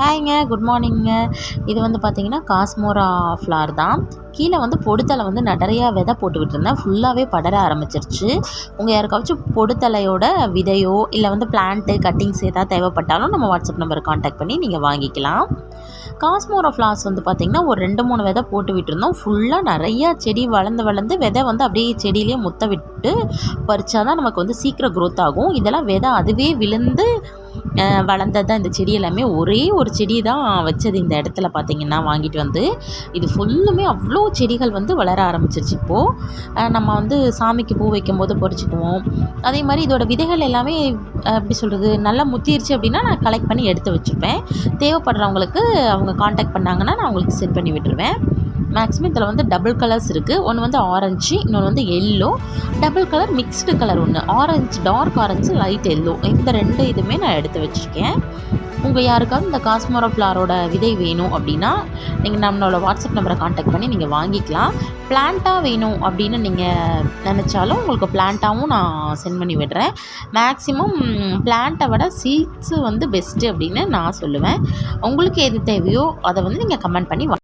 ஹாய்ங்க good மார்னிங்க இது வந்து பார்த்தீங்கன்னா காஸ்மோரா ஃப்ளார் தான். கீழே வந்து பொடுத்தலை வந்து நிறையா விதை போட்டு விட்டுருந்தேன் ஃபுல்லாகவே படர ஆரம்பிச்சிருச்சு. உங்கள் யாருக்காச்சும் பொடுத்தலையோட விதையோ இல்லை வந்து பிளான்ட்டு கட்டிங்ஸ் ஏதாவது தேவைப்பட்டாலும் நம்ம வாட்ஸ்அப் நம்பர் காண்டாக்ட் பண்ணி நீங்கள் வாங்கிக்கலாம். காஸ்மோரா ஃப்ளார்ஸ் வந்து பார்த்திங்கன்னா ஒரு ரெண்டு மூணு விதை போட்டு விட்டுருந்தோம். ஃபுல்லாக நிறையா செடி வளர்ந்து வளர்ந்து விதை வந்து அப்படியே செடியிலேயே முத்த விட்டு பறித்தா தான் நமக்கு வந்து சீக்கிரம் க்ரோத் ஆகும். இதெல்லாம் விதை அதுவே விழுந்து வளர்ந்தது தான் இந்த செடி எல்லாமே ஒரே ஒரு செடி தான் வச்சது இந்த இடத்துல பார்த்திங்கன்னா வாங்கிட்டு வந்து. இது ஃபுல்லுமே அவ்வளோ செடிகள் வந்து வளர ஆரம்பிச்சிருச்சு இப்போது நம்ம வந்து சாமிக்கு பூ வைக்கும்போது பறிச்சுக்குவோம். அதே மாதிரி இதோட விதைகள் எல்லாமே எப்படி சொல்கிறது நல்லா முத்திருச்சு அப்படின்னா நான் கலெக்ட் பண்ணி எடுத்து வச்சுப்பேன் தேவைப்படுறவங்களுக்கு அவங்க காண்டாக்ட் பண்ணாங்கன்னா நான் அவங்களுக்கு சென்ட் பண்ணி விட்டுருவேன். மேக்ஸிமம் இதில் வந்து டபுள் கலர்ஸ் இருக்குது ஒன்று வந்து ஆரஞ்சு இன்னொன்று வந்து yellow double colour mixed colour ஒன்று orange dark orange light yellow இந்த ரெண்டு இதுவுமே நான் எடுத்து வச்சுருக்கேன். உங்கள் யாருக்காவது இந்த காஸ்மோரோ ஃப்ளாரோட விதை வேணும் அப்படின்னா நீங்கள் நம்மளோட வாட்ஸ்அப் நம்பரை காண்டாக்ட் பண்ணி நீங்கள் வாங்கிக்கலாம். பிளான்ட்டாக வேணும் அப்படின்னு நீங்கள் நினச்சாலும் உங்களுக்கு பிளான்ட்டாகவும் நான் சென்ட் பண்ணி விடுறேன். மேக்ஸிமம் பிளான்ட்டை விட சீட்ஸு வந்து பெஸ்ட்டு அப்படின்னு நான் சொல்லுவேன். உங்களுக்கு எது தேவையோ அதை வந்து நீங்கள் கமெண்ட் பண்ணி வா-